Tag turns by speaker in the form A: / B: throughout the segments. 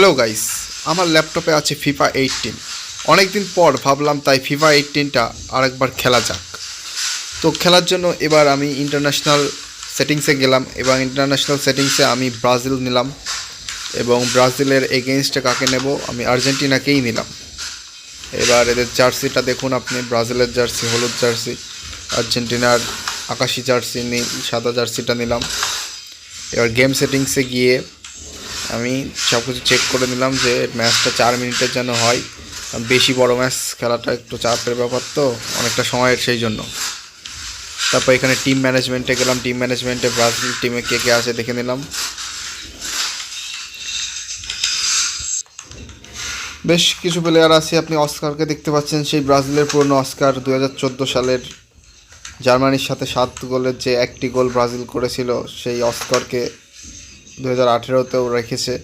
A: Hello guys আমার ল্যাপটপে আছে ফিফা এইটিন অনেক দিন পর ভাবলাম তাই ফিফা এইটিনটা আরেকবার খেলা যাক। তো খেলার জন্য এবার আমি ইন্টারন্যাশনাল সেটিংসে গেলাম এবং ইন্টারন্যাশনাল সেটিংসে আমি ব্রাজিল নিলাম এবং ব্রাজিলের এগেনস্টে কাকে নেব আমি আর্জেন্টিনাকেই নিলাম। এবার এদের জার্সিটা দেখুন আপনি, ব্রাজিলের জার্সি, হলুদ জার্সি, আর্জেন্টিনার আকাশি জার্সি, নীল, সাদা জার্সিটা নিলাম। এবার গেম সেটিংসে গিয়ে আমি সব কিছু চেক করে নিলাম যে ম্যাচটা চার মিনিটের যেন হয়। বেশি বড় ম্যাচ খেলাটা একটু চাপের ব্যাপার তো, অনেকটা সময়ের সেই জন্য। তারপর এখানে টিম ম্যানেজমেন্টে গেলাম টিম ম্যানেজমেন্টে ব্রাজিল টিমে কে কে আছে দেখে নিলাম। বেশ কিছু প্লেয়ার আছে, আপনি অস্কারকে দেখতে পাচ্ছেন, সেই ব্রাজিলের পুরনো অস্কার দু হাজার চোদ্দ সালের জার্মানির সাথে সাত গোলের যে একটি গোল ব্রাজিল করেছিল, সেই অস্কারকে দু হাজার আঠেরোতেও রেখেছে।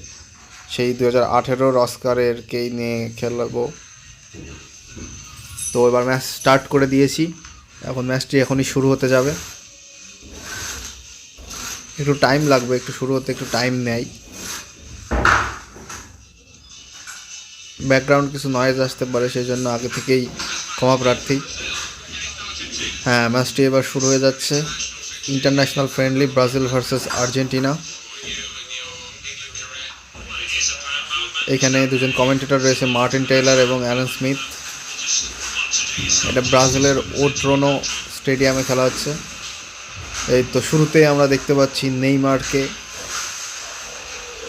A: সেই দু হাজার আঠেরোর অস্কারেরকেই নিয়ে খেলব। তো এবার ম্যাচ স্টার্ট করে দিয়েছি। এখন ম্যাচটি এখনই শুরু হতে যাবে। একটু টাইম লাগবে, একটু শুরু হতে, একটু টাইম নেয় ব্যাকগ্রাউন্ড কিছু নয়েজ আসতে পারে সেই জন্য আগে থেকেই ক্ষমা প্রার্থী। হ্যাঁ ম্যাচটি এবার শুরু হয়ে যাচ্ছে। International friendly Brazil versus Argentina. এখানে দুজন কমেন্টেটর রয়েছে, মার্টিন টেইলার এবং অ্যালেন স্মিথ। এটা ব্রাজিলের ওট্রোনো স্টেডিয়ামে খেলা হচ্ছে। এই তো শুরুতেই আমরা দেখতে পাচ্ছি নেইমারকে।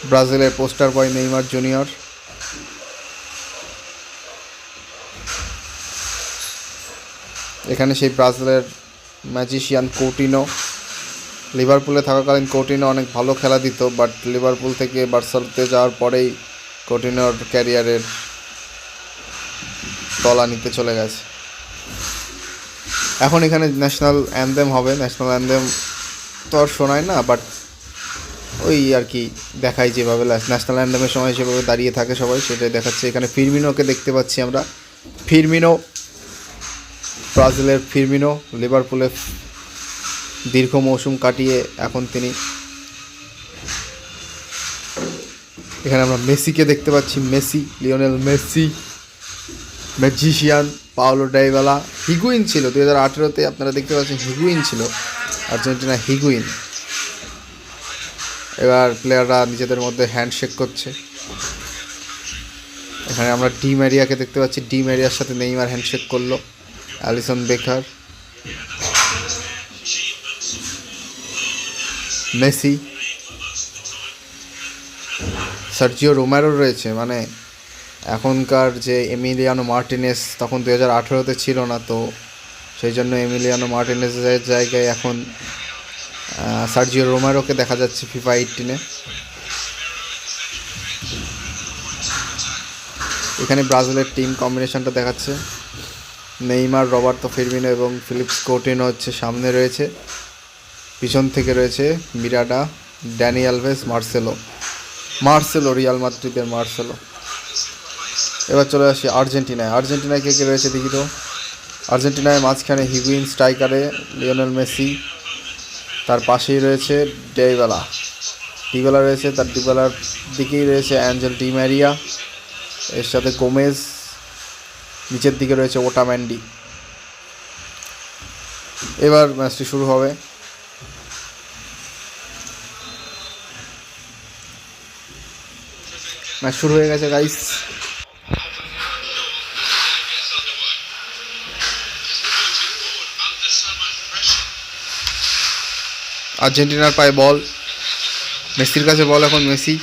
A: ব্রাজিলের পোস্টার বয় নেইমার জুনিয়র। এখানে সেই ব্রাজিলের ম্যাজিশিয়ান কোটিনো লিভারপুলে থাকাকালীন কোটিনো অনেক ভালো খেলা দিত বাট লিভারপুল থেকে বার্সালতে যাওয়ার পরেই কোটিনোর ক্যারিয়ারের তলা নিতে চলে গেছে। এখন এখানে ন্যাশনাল অ্যান্থেম হবে। ন্যাশনাল অ্যান্থেম তো আর শোনায় না বাট ওই আর কি দেখাই যেভাবে ন্যাশনাল অ্যান্থেমের সময় সেভাবে দাঁড়িয়ে থাকে সবাই, সেটাই দেখাচ্ছে। এখানে ফিরমিনোকে দেখতে পাচ্ছি আমরা। ফিরমিনো, ব্রাজিলের ফিরমিনো লিভারপুলে দীর্ঘ মৌসুম কাটিয়ে এখন তিনি এখানে আমরা মেসিকে দেখতে পাচ্ছি, Messi, Lionel Messi magician Paulo Dybala, Higuain ছিল, দুই হাজার আঠেরোতে আপনারা দেখতে পাচ্ছেন হিগুইন ছিল, আর্জেন্টিনা হিগুইন। এবার প্লেয়াররা নিজেদের মধ্যে হ্যান্ডশেক করছে। এখানে আমরা ডি ম্যারিয়াকে দেখতে পাচ্ছি, ডি ম্যারিয়ার সাথে নেইমার হ্যান্ডশেক করল, Alisson Becker, Messi Sergio Romero রয়েছে মানে এখনকার যে এমিলিয়ানো মার্টিনেস তখন দু হাজার আঠেরোতে ছিল না, তো সেই জন্য এমিলিয়ানো মার্টিনেসের জায়গায় এখন সার্জিও রোমারোকে দেখা যাচ্ছে ফিফা এইটিনে। এখানে ব্রাজিলের টিম কম্বিনেশনটা দেখাচ্ছে। নেইমার, রবার্তো ফিরমিনো এবং ফিলিপস কোটিনো হচ্ছে সামনে রয়েছে। পিছন থেকে রয়েছে Miranda, Dani Alves, Marcelo. Marcelo, Real মাদ্রিদের মার্সেলো। এবার চলে আসি আর্জেন্টিনায়। আর্জেন্টিনায় কে কে রয়েছে দেখি তো। আর্জেন্টিনায় মাঝখানে হিগুইন স্ট্রাইকারে লিওনেল মেসি, তার পাশেই রয়েছে ডেইবেলা। ডিবেলা রয়েছে, তার ডিবেলার দিকেই রয়েছে অ্যাঞ্জেল ডি ম্যারিয়া। এর সাথে গোমেজ, নিচের দিকে রয়েছে ওটাম্যান্ডি এবার ম্যাচটি শুরু হবে। ম্যাচ শুরু হয়ে গেছে গাইস আর্জেন্টিনার পায়ে বল। মেসির কাছে বল এখন, Messi.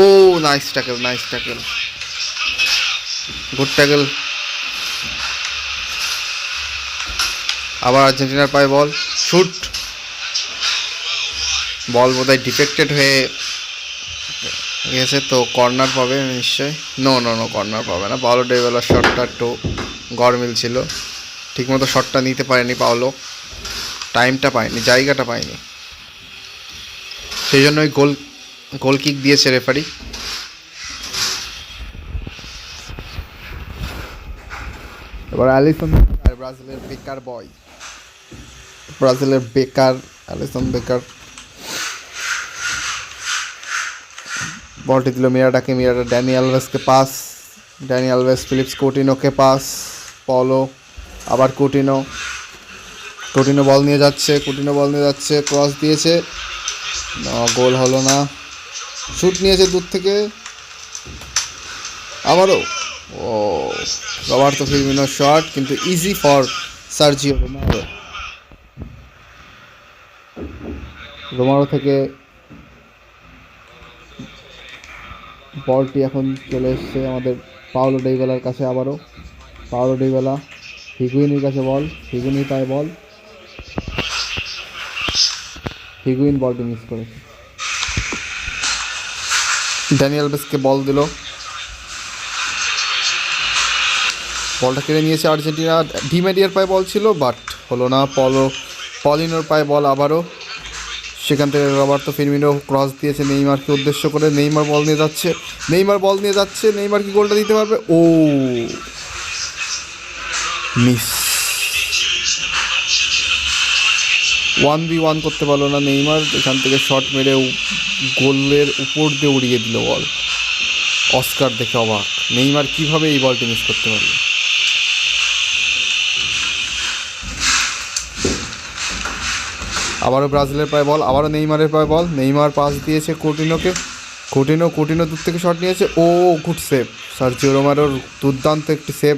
A: Oh nice tackle nice tackle good tackle আবার আর্জেন্টিনার পায়ে বল। শুট বল বোধহয় ডিফেক্টেড হয়ে গেছে, তো কর্নার পাবে নিশ্চয়ই। নো নো নো কর্নার পাবে না। পাওলো ডেভেলার শটটা একটু গরমিল ছিল। ঠিকমতো শটটা নিতে পারেনি পাওলো টাইমটা পায়নি, জায়গাটা পায়নি। সেই জন্য ওই গোল গোল কিক দিয়েছে রেফারি এবার অ্যালিসন ব্রাজিলের বেকার বয় ব্রাজিলের বেকার অ্যালিসন বেকার। বলটি দিল মিরাটাকে মিরাটা ড্যানি আলভেসকে পাস। ড্যানি আলভেস, ফিলিপস কোটিনোকে পাস। পলো, আবার কোটিনো। কোটিনো বল নিয়ে যাচ্ছে, কোটিনো বল নিয়ে যাচ্ছে, ক্রস দিয়েছে। গোল হলো না। শুট নিয়েছে দূর থেকে। আবারও। ও রবার রবার্তো ফিরমিনো শট, কিন্তু easy for Sergio Romero. Romero থেকে বলটি এখন চলে এসছে আমাদের পাওলো ডেইবেলার কাছে আবারও। পাওলো ডেইবেলা হিগুইনের কাছে বল হিগুইনি পায় বল। হিগুইন বলটি মিস করেছে। ড্যানিয়েল বেসকে বল দিল। বলটা কেড়ে নিয়েছে আর্জেন্টিনা। ডিমেডিয়ার পায়ে বল ছিল, বাট হলো না। পলো পলিনোর পায়ে বল আবারও। সেখান থেকে রবার্তো ফিরমিনো ক্রস দিয়েছে নেইমারকে উদ্দেশ্য করে। নেইমার বল নিয়ে যাচ্ছে। নেইমার বল নিয়ে যাচ্ছে। নেইমার কি গোলটা দিতে পারবে? Oh! Miss. One v one করতে পারল না নেইমার। এখান থেকে শট মেরে গোলের উপর দিয়ে উড়িয়ে দিল বল। অস্কার দেখে অবাক। নেইমার কীভাবে এই বলটি মিস করতে পারল? আবারও ব্রাজিলের পায়ে বল, আবারও নেইমারের পায়ে বল। নেইমার পাস দিয়েছে কোটিনোকে কোটিনো কোটিনো দূর থেকে শট নিয়েছে। ও গুড সেভ সার্জিও রোমারোর দুর্দান্ত একটি সেভ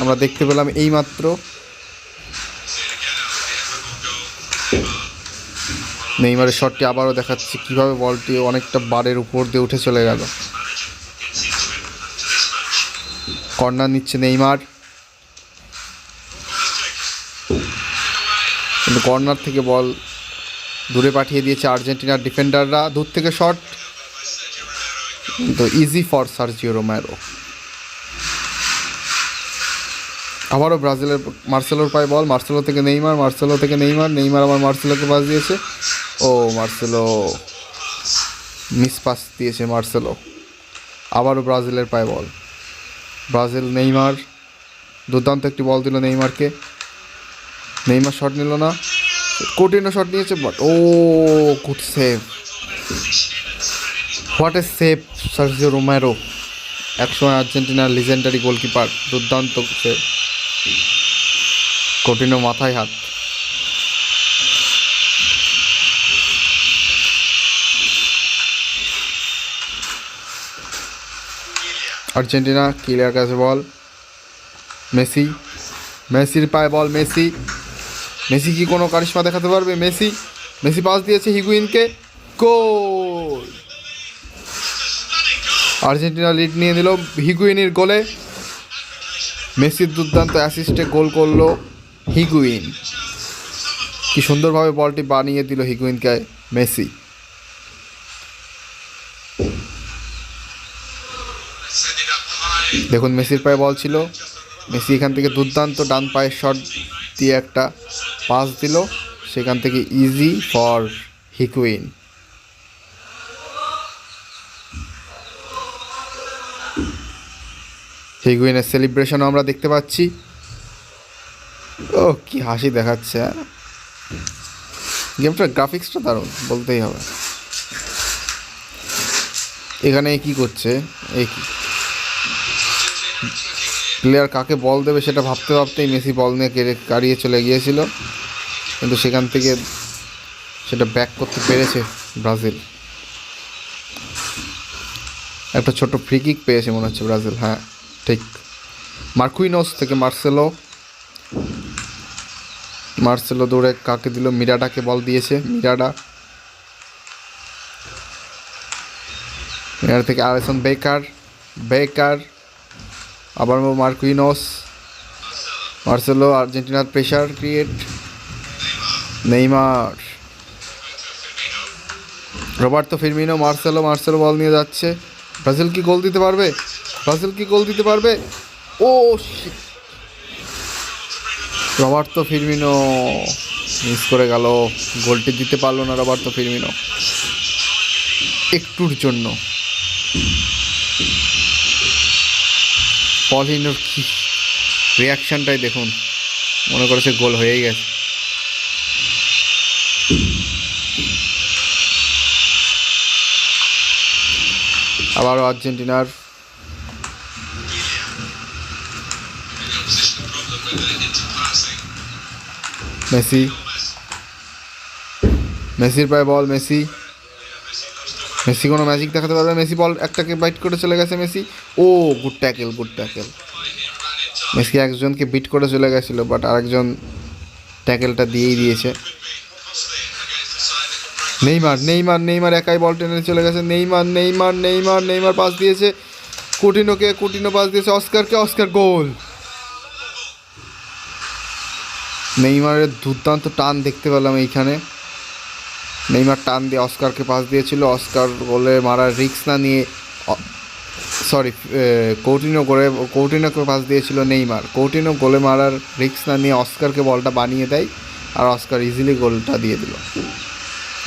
A: আমরা দেখতে পেলাম এইমাত্র। নেইমারের শটটি আবারও দেখাচ্ছে কীভাবে বলটি অনেকটা বারের উপর দিয়ে উঠে চলে গেল। কর্নার নিচ্ছে নেইমার। কিন্তু কর্নার থেকে বল দূরে পাঠিয়ে দিয়েছে আর্জেন্টিনার ডিফেন্ডাররা। দূর থেকে শট। তো ইজি ফর সার্জিও রোম্যারো আবারও ব্রাজিলের মার্সেলোর পায়ে বল। মার্সেলো থেকে নেইমার, মার্সেলো থেকে নেইমার। নেইমার আবার মার্সেলোকে পাস দিয়েছে। ও, মার্সেলো মিস পাস দিয়েছে মার্সেলো। আবারও ব্রাজিলের পায়ে বল। Brazil, Neymar. দুর্দান্ত একটি বল দিল নেইমারকে। নেইমার শট নিল না। কোটিনো শট নিয়েছে but oh good save what a save Sergio Romero একসময় আর্জেন্টিনার লিজেন্ডারি গোলকিপার দুর্দান্ত সেভ কোটিনো মাথায় হাত। আর্জেন্টিনা কিলিয়ার কাছে বল মেসি, মেসির পায়ে বল মেসি। মেসি কি কোনো কারিশমা দেখাতে পারবে? মেসি মেসি পাস দিয়েছে হিগুইনকে। গোল! আর্জেন্টিনা লিড নিয়ে নিল হিগুইনের গোলে। মেসির দুর্দান্ত অ্যাসিস্টে গোল করল হিগুইন। কি সুন্দরভাবে বলটি বানিয়ে দিল হিগুইনকে মেসি। দেখুন, মেসির পায়ে বল ছিল। মেসি এখান থেকে দুর্দান্ত ডান পায়ের শট দিয়ে একটা পাস দিল, সেখান থেকে ইজি ফর হিকুইন হিগুইনের সেলিব্রেশনও আমরা দেখতে পাচ্ছি। ও, কি হাসি দেখাচ্ছে হ্যাঁ? গেমটার গ্রাফিক্সটা দারুণ, বলতেই হবে। এখানে কি করছে? এই প্লেয়ার কাকে বল দেবে সেটা ভাবতে ভাবতেই মেসি বল নিয়ে কেড়ে কাড়িয়ে চলে গিয়েছিল। কিন্তু সেখান থেকে সেটা ব্যাক করতে পেরেছে ব্রাজিল। একটা ছোট ফ্রি কিক পেয়েছে মনে হচ্ছে ব্রাজিল হ্যাঁ ঠিক। মার্কুইনোস থেকে মার্সেলো। মার্সেলো দৌড়ে কাকে দিল? মিরাডাকে বল দিয়েছে, মিরাডা। মিরাডা থেকে আলেসন বেকার বেকার। আবার মার্কুইনোস। মার্সেলো, আর্জেন্টিনার pressure create Neymar. Roberto Firmino, Marcelo Marcelo ball নিয়ে যাচ্ছে। ব্রাজিল কি গোল দিতে পারবে? ব্রাজিল কি গোল দিতে পারবে? ও! রবার্তো ফিরমিনো মিস করে গেল। গোলটি দিতে পারল না রবার্তো ফিরমিনো। একটুর জন্য। পলিনোর কি রিয়াকশানটাই দেখুন। মনে করেছে গোল হয়েই গেছে। আবারও আর্জেন্টিনার মেসি। মেসির পায়ে বল, মেসি। মেসি কোনো ম্যাজিক দেখাতে পারবে? মেসি বল একটাকে বাইট করে চলে গেছে Messi. Oh good tackle good tackle Messi একজনকে বিট করে চলে গেছিল বাট আরেকজন ট্যাকেলটা দিয়েই দিয়েছে। নেইমার নেইমার নেইমার একাই বল টেনে চলে গেছে। Neymar Neymar Neymar Neymar pass দিয়েছে। কুটিনোকে, কুটিনো পাস দিয়েছে অস্কারকে, অস্কার গোল। নেইমারের দুর্দান্ত টান দেখতে পেলাম এইখানে। নেইমার টান দিয়ে অস্কারকে পাস দিয়েছিল। অস্কার গোলে মারার রিক্স না নিয়ে সরি কৌটিনো গোলে কৌটিনোকে পাস দিয়েছিল নেইমার। কৌটিনো গোলে মারার রিক্স না নিয়ে অস্কারকে বলটা বানিয়ে দেয় আর অস্কার ইজিলি গোলটা দিয়ে দিল।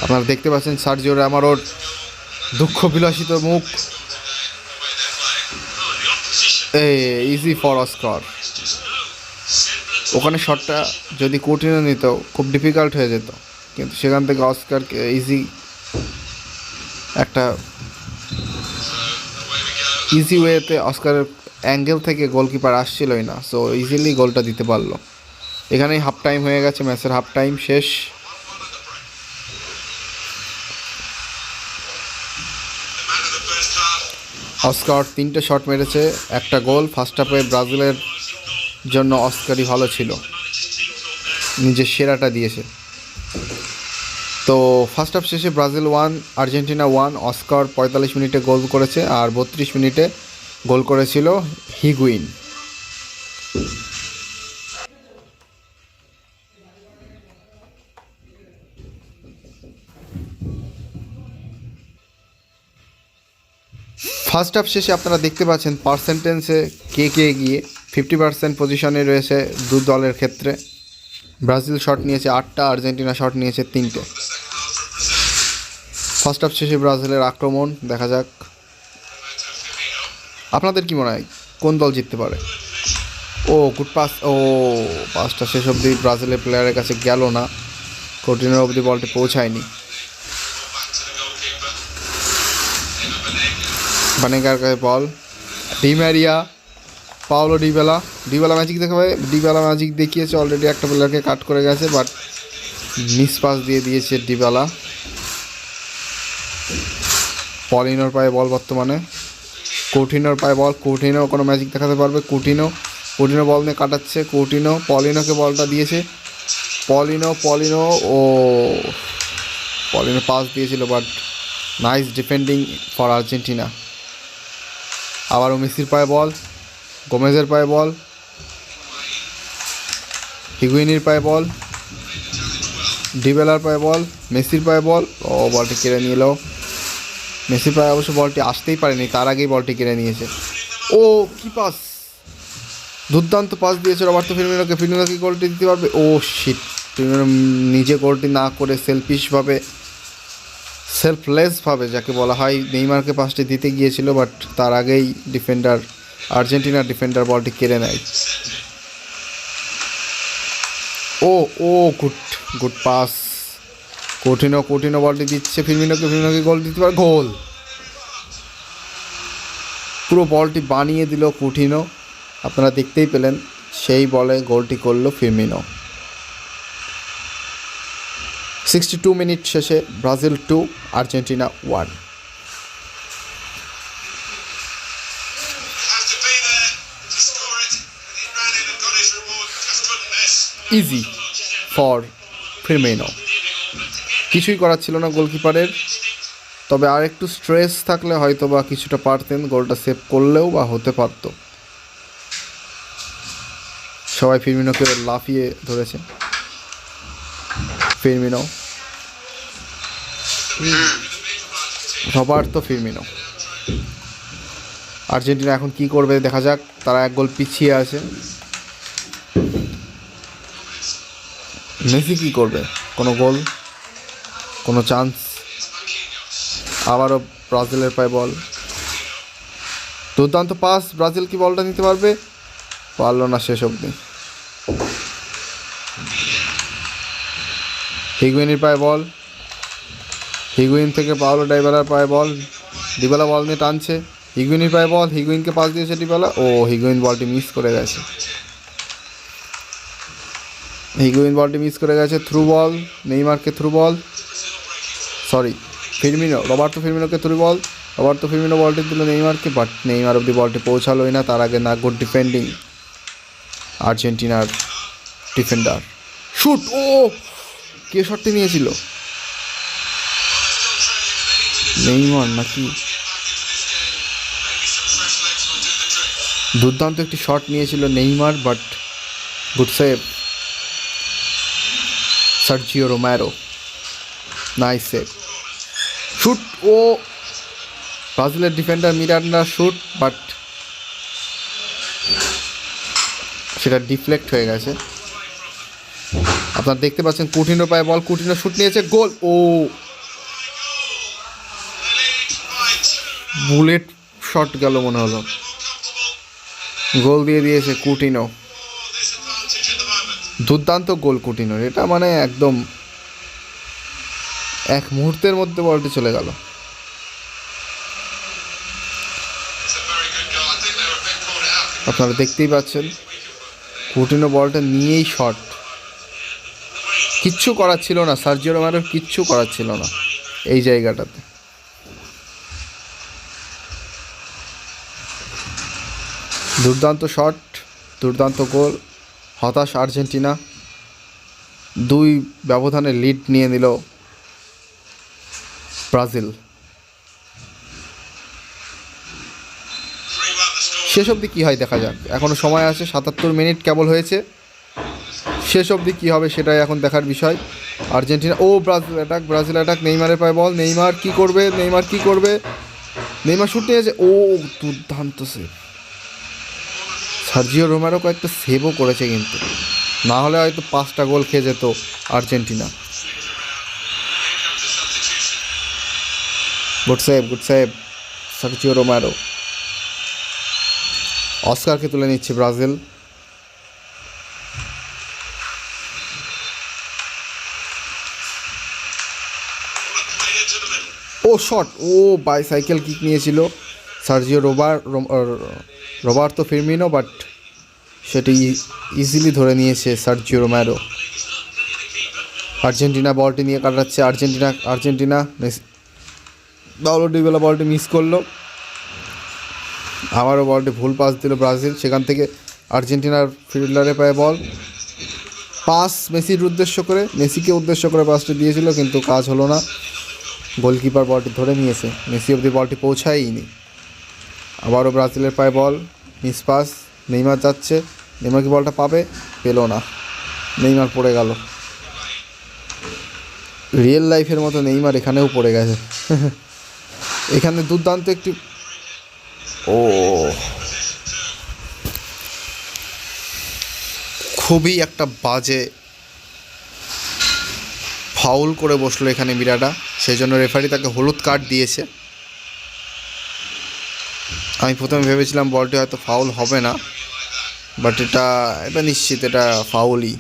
A: আপনারা দেখতে পাচ্ছেন সার্জিও রামারোর দুঃখ বিলাসিত মুখ। ইজি ফর অস্কার ওখানে শটটা যদি কঠিনও নিত, খুব ডিফিকাল্ট হয়ে যেত। কিন্তু সেখান থেকে অস্কারকে ইজি একটা ইজি ওয়েতে অস্কারের অ্যাঙ্গেল থেকে গোলকিপার আসছিলই না। সো ইজিলি গোলটা দিতে পারল। এখানেই হাফ টাইম হয়ে গেছে ম্যাচের হাফ টাইম শেষ। অস্কার তিনটে শট মেরেছে, একটা গোল ফার্স্ট হাফে ব্রাজিলের জন্য অস্কারই ভালো ছিল। নিজের সেরাটা দিয়েছে। তো ফার্স্ট হাফ শেষে Brazil one Argentina one Oscar পঁয়তাল্লিশ মিনিটে গোল করেছে আর বত্রিশ মিনিটে গোল করেছিল হিগুইন। ফার্স্ট হাফ শেষে আপনারা দেখতে পাচ্ছেন পার্সেন্টেন্সে কে কে গিয়ে ফিফটি পার্সেন্ট পজিশনে রয়েছে দু দলের ক্ষেত্রে। ব্রাজিল শট নিয়েছে আটটা, আর্জেন্টিনা শট নিয়েছে তিনটে। ফার্স্ট হাফ শেষে ব্রাজিলের আক্রমণ, দেখা যাক। আপনাদের কি মনে হয়, কোন দল জিততে পারে? ও গুড পাস ও পাসটা শেষ অবধি ব্রাজিলের প্লেয়ারের কাছে গেল না। কঠিনের অবধি বলটি পৌঁছায়নি। বানেগার কাছে বল। ডিম্যারিয়া পাওলো ডিবেলা। ডিবেলা ম্যাজিক দেখাবে ডিবেলা ম্যাজিক দেখিয়েছে অলরেডি একটা প্লেয়ারকে কাট করে গেছে বাট মিস পাস দিয়ে দিয়েছে ডিবেলা। পলিনোর পায়ে বল বর্তমানে। কঠিনোর পায়ে বল কঠিনো কোনো ম্যাজিক দেখাতে পারবে। কুটিনো কুটিনো বল নিয়ে কাটাচ্ছে কুটিনো পলিনোকে বলটা দিয়েছে। Paulinho Paulinho oh Paulinho pass দিয়েছিল but nice defending for Argentina আবারও মেসির পায়ে বল, গোমেজের পায়ে বল হিগুইনির পায়ে বল, ডিবেলার পায়ে বল, মেসির পায়ে বল, ও বলটি কেড়ে নিয়ে এলো মেসির পায়ে অবশ্য বলটি আসতেই পারেনি, তার আগেই বলটি কেড়ে নিয়েছে। ও, কি পাস? দুর্দান্ত পাস দিয়েছে রবার্তো ফিরমিনোকে। ফিরমিনো কি গোলটি দিতে পারবে? ও শিট ফিরমিনো নিজে গোলটি না করে সেলফিশভাবে সেলফলেসভাবে যাকে বলা হয়, নেইমারকে পাসটি দিতে গিয়েছিল বাট তার আগেই ডিফেন্ডার আর্জেন্টিনার ডিফেন্ডার বলটি কেড়ে নেয়। Oh oh, good good pass কঠিনও কঠিনও বলটি দিচ্ছে, ফিরমিনোকে ফিরমিনোকে গোল দিতে পারে, গোল। পুরো বলটি বানিয়ে দিল কঠিনও। আপনারা দেখতেই পেলেন, সেই বলে গোলটি করল ফিরমিনো। সিক্সটি টু মিনিট শেষে Brazil two, Argentina one. Easy for Firmino কিছুই করার ছিল না গোলকিপারের। তবে আর একটু স্ট্রেস থাকলে হয়তো বা কিছুটা পারতেন, গোলটা সেভ করলেও বা হতে পারত। সবাই ফিরমিনোকে লাফিয়ে ধরেছে। ফিরমিনো সবার তো ফিরমিনো আর্জেন্টিনা এখন কি করবে দেখা যাক, তারা এক গোল পিছিয়ে আছে। মেসি কি করবে? কোনো গোল? কোনো চান্স আবারও ব্রাজিলের পায়ে বল। দুর্দান্ত পাস ব্রাজিল কি বলটা নিতে পারবে? পারল না শেষ অবধি। হিগুইনের পায়ে বল। হিগুইন থেকে পাওলো ডাইভারার পায়ে বল। ডিবেলা বল নিয়ে টানছে। হিগুইনের পায়ে বল হিগুইনকে পাস দিয়েছে ডিবেলা? ও হিগুইন বলটি মিস করে গেছে। হিগুইন বলটি মিস করে গেছে। Through ball নেইমারকে through ball sorry Firmino Roberto ফিরমিনোকে through ball Roberto Firmino বলটি দিল নেইমারকে বাট নেইমার অব্দি বলটি পৌঁছালোই না। তার আগে না গুড ডিফেন্ডিং আর্জেন্টিনার ডিফেন্ডার শুট ও! কে শটটি নিয়েছিল? নেইমার নাকি? দুর্দান্ত একটি শট নিয়েছিল Neymar, but good save Sergio Romero. Nice save. Shoot ও ব্রাজিলের ডিফেন্ডার মিরান্ডা শুট, বাট সেটা ডিফ্লেক্ট হয়ে গেছে। আপনারা দেখতে পাচ্ছেন কুটিনো পায়ে বল কুটিনো শুট নিয়েছে, গোল। ও। বুলেট শট গেল মনে হলো। গোল দিয়ে দিয়েছে কুটিনো. দুর্দান্ত গোল কুটিনোর এটা মানে একদম এক মুহূর্তের মধ্যে বলটি চলে গেল. আপনারা দেখতেই পাচ্ছেন, কুটিনো বলটা নিয়েই শট। কিচ্ছু করার ছিল না, সার্জিও রোমারোর কিচ্ছু করার ছিল না এই জায়গাটাতে। দুর্দান্ত শট, দুর্দান্ত গোল, হতাশ আর্জেন্টিনা। দুই ব্যবধানে লিড নিয়ে নিল ব্রাজিল। শেষ অবধি কী হয় দেখা যাক। এখনও সময় আছে, সাতাত্তর মিনিট কেবল হয়েছে। শেষ অবধি কী হবে সেটাই এখন দেখার বিষয়। Argentina, oh Brazil attack Brazil attack নেইমারের পায়ে বল নেইমার কি করবে, নেইমার কি করবে? নেইমার শুট নিয়েছে, ও দুর্দান্ত সেভ সার্জিও রোমারো কয়েকটা সেভও করেছে কিন্তু। না হলে হয়তো পাঁচটা গোল খেয়ে যেত Argentina. Good save good save Sergio Romero. অস্কারকে তুলে নিচ্ছে Brazil. Shot oh bicycle kick নিয়েছিল। সার্জিও রোবার রোবার্তো ফিরমিনো বাট সেটি ইজিলি ধরে নিয়েছে সার্জিও রোম্যারো আর্জেন্টিনা বলটি নিয়ে কাটাচ্ছে আর্জেন্টিনা। আর্জেন্টিনা বাউলো ডিবেলা বলটি মিস করল। আবারও বলটি ভুল পাস দিল ব্রাজিল। সেখান থেকে আর্জেন্টিনার ফিল্ডারে পায়ে বল পাস মেসির উদ্দেশ্য করে মেসিকে উদ্দেশ্য করে পাসটি দিয়েছিল, কিন্তু কাজ হলো না। গোলকিপার বলটি ধরে নিয়েছে। মেসি অব্দি বলটি পৌঁছায়ইনি। আবারও ব্রাজিলের পায়ে বল, মিস পাস, নেইমার যাচ্ছে। নেইমার কি বলটা পাবে? পেল না। নেইমার পড়ে গেল। রিয়েল লাইফের মতো নেইমার এখানেও পড়ে গেছে। এখানে দুর্দান্ত একটি ও। খুবই একটা বাজে ফাউল করে বসল এখানে মিরাটা সেই জন্য রেফারি তাকে হলুদ কার্ড দিয়েছে। আমি প্রথমে ভেবেছিলাম বলটি হয়তো ফাউল হবে না বাট এটা এটা নিশ্চিত এটা ফাউলই।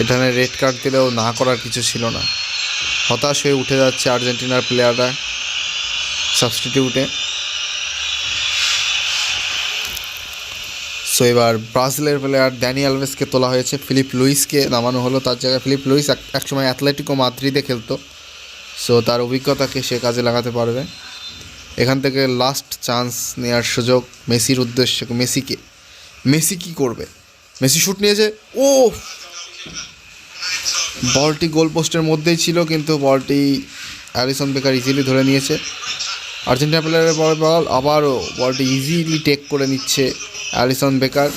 A: এখানে রেড কার্ড দিলেও না করার কিছু ছিল না। হতাশ হয়ে উঠে যাচ্ছে আর্জেন্টিনার প্লেয়াররা সাবস্টিটিউটে সো এবার ব্রাজিলের প্লেয়ার ড্যানি আলভেসকে তোলা হয়েছে, ফিলিপ লুইসকে নামানো হলো। তার জায়গায় ফিলিপ লুইস এক, একসময় অ্যাথলেটিকো মাদ্রিদে খেলতো। সো তার অভিজ্ঞতাকে সে কাজে লাগাতে পারবে। এখান থেকে লাস্ট চান্স নেওয়ার সুযোগ মেসির উদ্দেশ্যে, মেসিকে, মেসি কি করবে? মেসি শুট নিয়েছে। ও বলটি গোল পোস্টের মধ্যেই ছিল, কিন্তু বলটি অ্যালিসন বেকার ইজিলি ধরে নিয়েছে। আর্জেন্টিনা প্লেয়ারের বল বল, আবারও বলটি ইজিলি টেক করে নিচ্ছে অ্যালিসন বেকার।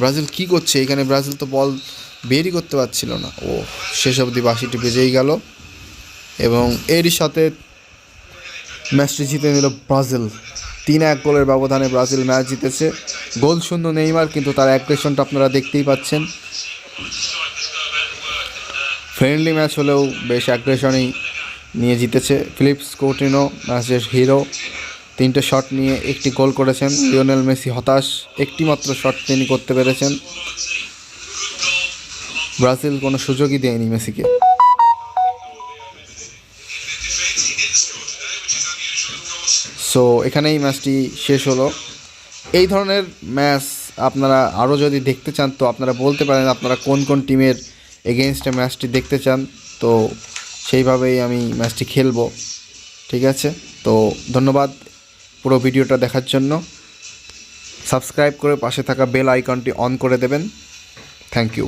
A: ব্রাজিল কি করছে? এখানে ব্রাজিল তো বল বেরই করতে পারছিল না। ও শেষ অবধি বাসিটি বেজেই গেল। এবং এরই সাথে ম্যাচটি জিতে নিল ব্রাজিল। তিন এক গোলের ব্যবধানে ব্রাজিল ম্যাচ জিতেছে। গোল শূন্য নেইমার, কিন্তু তার অ্যাগ্রেশনটা আপনারা দেখতেই পাচ্ছেন। ফ্রেন্ডলি ম্যাচ হলেও বেশ অ্যাগ্রেশনই নিয়ে জিতেছে। ফিলিপস কোটিনো ম্যাচের হিরো, তিনটে শট নিয়ে একটি গোল করেছেন। লিওনেল মেসি হতাশ একটি মাত্র শট তিনি করতে পেরেছেন। ব্রাজিল কোনো সুযোগই দেয়নি মেসিকে। সো এখানেই ম্যাচটি শেষ হলো। এই ধরনের ম্যাচ আপনারা আরও যদি দেখতে চান, তো আপনারা বলতে পারেন আপনারা কোন কোন টিমের এগেনস্টে ম্যাচটি দেখতে চান। তো সেইভাবেই আমি ম্যাচটি খেলব। ঠিক আছে? তো ধন্যবাদ পুরো ভিডিওটা দেখার জন্য। সাবস্ক্রাইব করে পাশে থাকা বেল আইকনটি অন করে দেবেন। Thank you